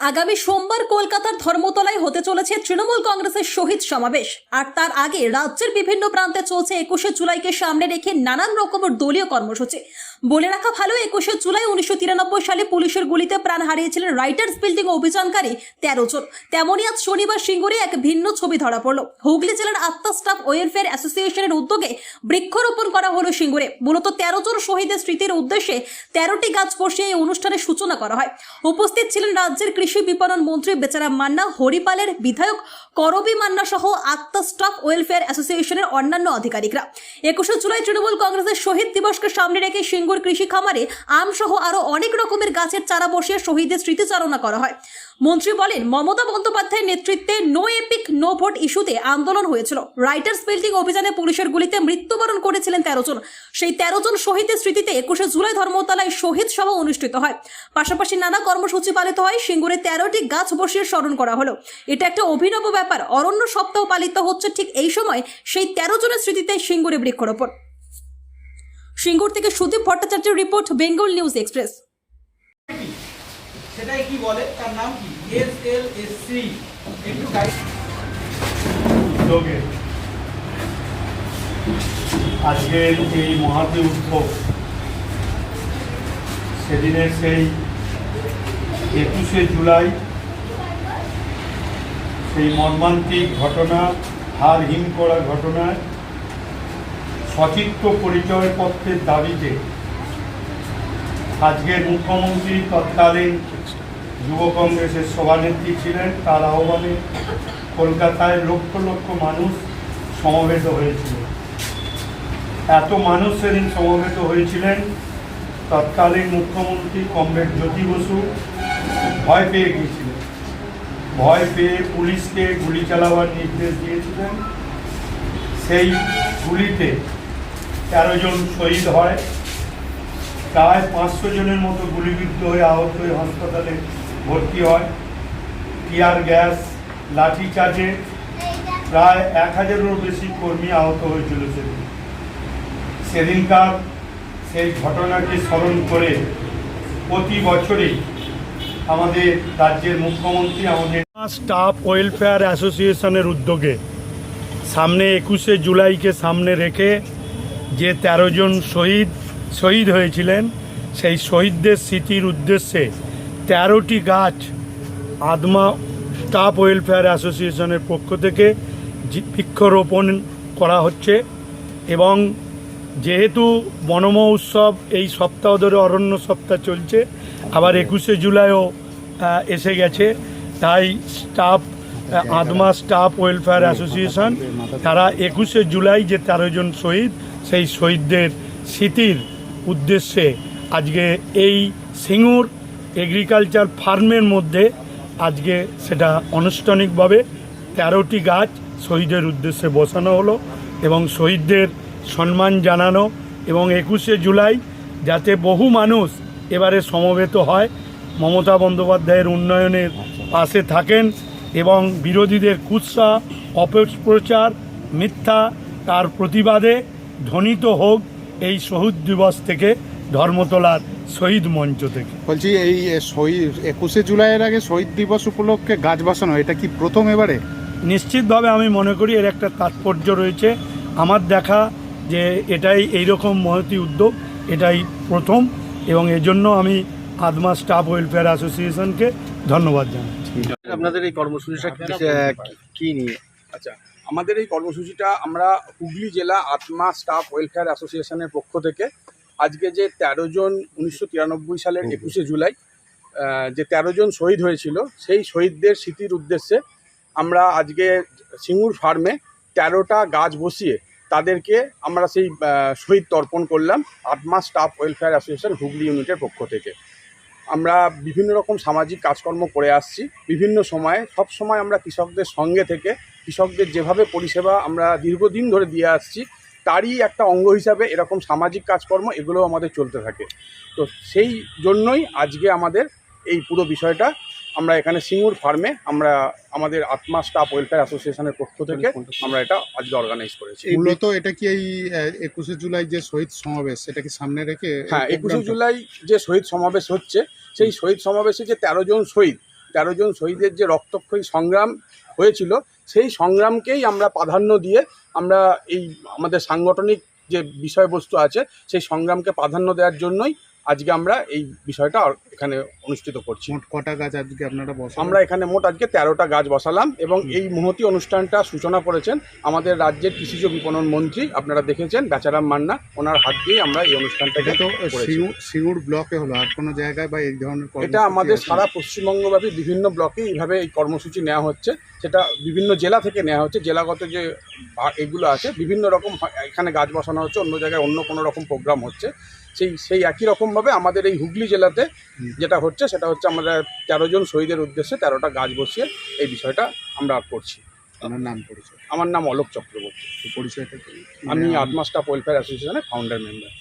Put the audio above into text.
আগামী সোমবার কলকাতার ধর্মতলায় হতে চলেছে তৃণমূল কংগ্রেসের শহীদ সমাবেশ। আর তার আগে রাজ্যের বিভিন্ন প্রান্তে চলছে একুশে জুলাইকে সামনে রেখে নানান রকমের দলীয় কর্মসূচি। বলে রাখা ভালো, একুশে জুলাই উনিশশো তিরানব্বই সালে পুলিশের গুলিতে প্রাণ হারিয়েছিলেন রাইটার্স বিল্ডিং অভিযানকারী তেরো জন। তেমনই আজ শনিবার সিঙ্গুরে এক ভিন্ন ছবি ধরা পড়ল। হুগলি জেলার আত্মা স্টাফ ওয়েলফেয়ার অ্যাসোসিয়েশনের উদ্যোগে বৃক্ষরোপণ করা হলো সিঙ্গুরে। মূলত তেরো জন শহীদের স্মৃতির উদ্দেশ্যে তেরোটি গাছ বসিয়ে এই অনুষ্ঠানের সূচনা করা হয়। উপস্থিত ছিলেন রাজ্যের কৃষি বিপণন মন্ত্রী বেচারা মান্না হরিপালের বিধায়ক করবি মান্না সহ আত্মা স্টক ওয়েলফেয়ার অ্যাসোসিয়েশনের অন্যান্য আধিকারিকরা। একুশে জুলাই তৃণমূল কংগ্রেসের শহীদ দিবসকে সামনে রেখে সিঙ্গুর কৃষি খামারে আম সহ আরও অনেক রকমের গাছের চারা বসিয়ে শহীদের স্মৃতিচারণা করা হয়। মন্ত্রী বলেন, মমতা বন্দ্যোপাধ্যায়ের নেতৃত্বে নো এপিক নো ভোট ইস্যুতে আন্দোলন হয়েছিল। রাইটার্স বিল্ডিং অভিযানে পুলিশের গুলিতে মৃত্যুবরণ করেছিলেন তেরো জন। সেই তেরো জন শহীদের স্মৃতিতে একুশে জুলাই ধর্মতলায় শহীদ সভা অনুষ্ঠিত হয়। পাশাপাশি নানা কর্মসূচি পালিত হয়, সিঙ্গুরে তেরোটি গাছ বসিয়ে স্মরণ করা হলো। এটা একটা অভিনব ব্যাপার। অরণ্য সপ্তাহ পালিত হচ্ছে ঠিক এই সময়, সেই তেরো জনের স্মৃতিতে সিঙ্গুরে বৃক্ষরোপণ। সিঙ্গুর থেকে সুদীপ ভট্টাচার্যের রিপোর্ট, বেঙ্গল নিউজ এক্সপ্রেস। সেটাই কি বলে? তার নাম কি? S L S C. একটু গাইড আজকের এই মহাতি উৎসব, সেদিনের সেই একুশে জুলাই, সেই মর্মান্তিক ঘটনা হার হিম করা ঘটনায় সচিত্র পরিচয়পত্রের দাবিতে আজকের মুখ্যমন্ত্রী তৎকালীন যুব কংগ্রেসের সভানেত্রী ছিলেন, তার আহ্বানে কলকাতায় লক্ষ লক্ষ মানুষ সমবেত হয়েছিল এত মানুষ সেদিন সমবেত হয়েছিলেন, তৎকালীন মুখ্যমন্ত্রী কমরেড জ্যোতি বসু ভয় পেয়ে গিয়েছিলেন। ভয় পেয়ে পুলিশকে গুলি চালাবার নির্দেশ দিয়েছিলেন। সেই গুলিতে তেরো জন শহীদ হয়। প্রায় পাঁচশো জনের মতো গুলিবিদ্ধ হয়ে আহত হয়ে হাসপাতালে ভর্তি হয়। টিয়ার গ্যাস, লাঠি লাঠিচার্জে প্রায় এক হাজারেরও বেশি কর্মী আহত হয়েছিল সেদিন। সেদিনকার সেই ঘটনাকে স্মরণ করে প্রতি বছরই আমাদের রাজ্যের মুখ্যমন্ত্রী, আমাদের স্টাফ ওয়েলফেয়ার অ্যাসোসিয়েশনের উদ্যোগে সামনে একুশে জুলাইকে সামনে রেখে যে তেরো জন শহীদ শহীদ হয়েছিলেন, সেই শহীদদের স্মৃতির উদ্দেশ্যে তেরোটি গাছ আদমা স্টাফ ওয়েলফেয়ার অ্যাসোসিয়েশনের পক্ষ থেকে বৃক্ষরোপণ করা হচ্ছে এবং যেহেতু বনমহোৎসব এই সপ্তাহ ধরে অরণ্য সপ্তাহ চলছে, আবার একুশে জুলাইও এসে গেছে। তাই স্টাফ আদমা স্টাফ ওয়েলফেয়ার অ্যাসোসিয়েশন, তারা একুশে জুলাই যে তেরো জন শহীদ, সেই শহীদদের স্মৃতির উদ্দেশ্যে আজকে এই সিঙ্গুর এগ্রিকালচার ফার্মের মধ্যে আজকে সেটা আনুষ্ঠানিকভাবে তেরোটি গাছ শহীদের উদ্দেশ্যে বসানো হলো এবং শহীদদের সম্মান জানানো এবং একুশে জুলাই যাতে বহু মানুষ এবারে সমবেত হয়, মমতা বন্দ্যোপাধ্যায়ের উন্নয়নের পাশে থাকেন এবং বিরোধীদের কুৎসা, অপপ্রচার, মিথ্যা তার প্রতিবাদে ধ্বনিত হোক এই শহীদ দিবস থেকে ধর্মতলার শহীদ মঞ্চ থেকে। বলছি এই শহীদ একুশে জুলাইয়ের আগে শহীদ দিবস উপলক্ষে গাছ বসানো এটা কি প্রথম এবারে? নিশ্চিতভাবে আমি মনে করি এর একটা তাৎপর্য রয়েছে। আমার দেখা যে এটাই এইরকম মহতি উদ্যোগ এটাই প্রথম এবং এজন্য আমি আদমা স্টাফ ওয়েলফেয়ার অ্যাসোসিয়েশনকে ধন্যবাদ জানাচ্ছি। আপনাদের এই কর্মসূচিটা কি- কি নিয়ে? আচ্ছা আমাদের এই কর্মসূচিটা আমরা হুগলি জেলা আত্মা স্টাফ ওয়েলফেয়ার অ্যাসোসিয়েশনের পক্ষ থেকে আজকে যে তেরো জন উনিশশো তিরানব্বই সালের একুশে জুলাই যে তেরো জন শহীদ হয়েছিল সেই শহীদদের স্মৃতির উদ্দেশ্যে আমরা আজকে সিঙ্গুর ফার্মে তেরোটা গাছ বসিয়ে তাদেরকে আমরা সেই শহীদ তর্পণ করলাম আত্মা স্টাফ ওয়েলফেয়ার অ্যাসোসিয়েশন হুগলি ইউনিটের পক্ষ থেকে। আমরা বিভিন্ন রকম সামাজিক কাজকর্ম করে আসছি, বিভিন্ন সময়ে, সব সময় আমরা কৃষকদের সঙ্গে থেকে, কৃষকদের যেভাবে পরিষেবা আমরা দীর্ঘদিন ধরে দিয়ে আসছি, তারই একটা অঙ্গ হিসাবে এরকম সামাজিক কাজকর্ম এগুলো আমাদের চলতে থাকে। তো সেই জন্যই আজকে আমাদের এই পুরো বিষয়টা আমরা এখানে সিঙ্গুর ফার্মে আমরা আমাদের আত্মা স্টাফ ওয়েলফেয়ার অ্যাসোসিয়েশনের পক্ষ থেকে আমরা এটা আজকে অর্গানাইজ করেছি। মূলত এটা কি এই একুশে জুলাই যে শহীদ সমাবেশ সেটা কি সামনে রেখে হ্যাঁ একুশে জুলাই যে শহীদ সমাবেশ হচ্ছে সেই শহীদ সমাবেশে যে তেরো জন শহীদ তেরো জন শহীদের যে রক্তক্ষয়ী সংগ্রাম হয়েছিল সেই সংগ্রামকেই আমরা প্রাধান্য দিয়ে আমরা এই আমাদের সাংগঠনিক যে বিষয়বস্তু আছে সেই সংগ্রামকে প্রাধান্য দেওয়ার জন্যই আজকে আমরা এই বিষয়টা এখানে অনুষ্ঠিত করছি। মোট কটা গাছ আজকে আপনারা বসে আমরা এখানে মোট আজকে তেরোটা গাছ বসালাম এবং এই মহতি অনুষ্ঠানটা সূচনা করেছেন আমাদের রাজ্যের কৃষিজ বিপণন মন্ত্রী আপনারা দেখেছেন বেচারাম মান্না ওনার হাত দিয়ে আমরা এই অনুষ্ঠানটাকে এটা তো সিঙ্গুর ব্লকে হলো আর কোনো জায়গায় বা এই ধরনের এটা আমাদের সারা পশ্চিমবঙ্গব্যাপী বিভিন্ন ব্লকে এইভাবে এই কর্মসূচি নেওয়া হচ্ছে সেটা বিভিন্ন জেলা থেকে নেওয়া হচ্ছে জেলাগত যে এগুলো আছে বিভিন্ন রকম এখানে গাছ বসানো হচ্ছে অন্য জায়গায় অন্য কোনো রকম প্রোগ্রাম হচ্ছে। সেই সেই একই রকমভাবে আমাদের এই হুগলি জেলাতে যেটা হচ্ছে সেটা হচ্ছে আমরা তেরো জন শহীদের উদ্দেশ্যে তেরোটা গাছ বসিয়ে এই বিষয়টা আমরা করছি। আমার নাম পরিচয়? আমার নাম অলোক চক্রবর্তী। পরিচয়টা আমি আটমাস্টাফ আত্মা ওয়েলফেয়ার অ্যাসোসিয়েশনের ফাউন্ডার মেম্বার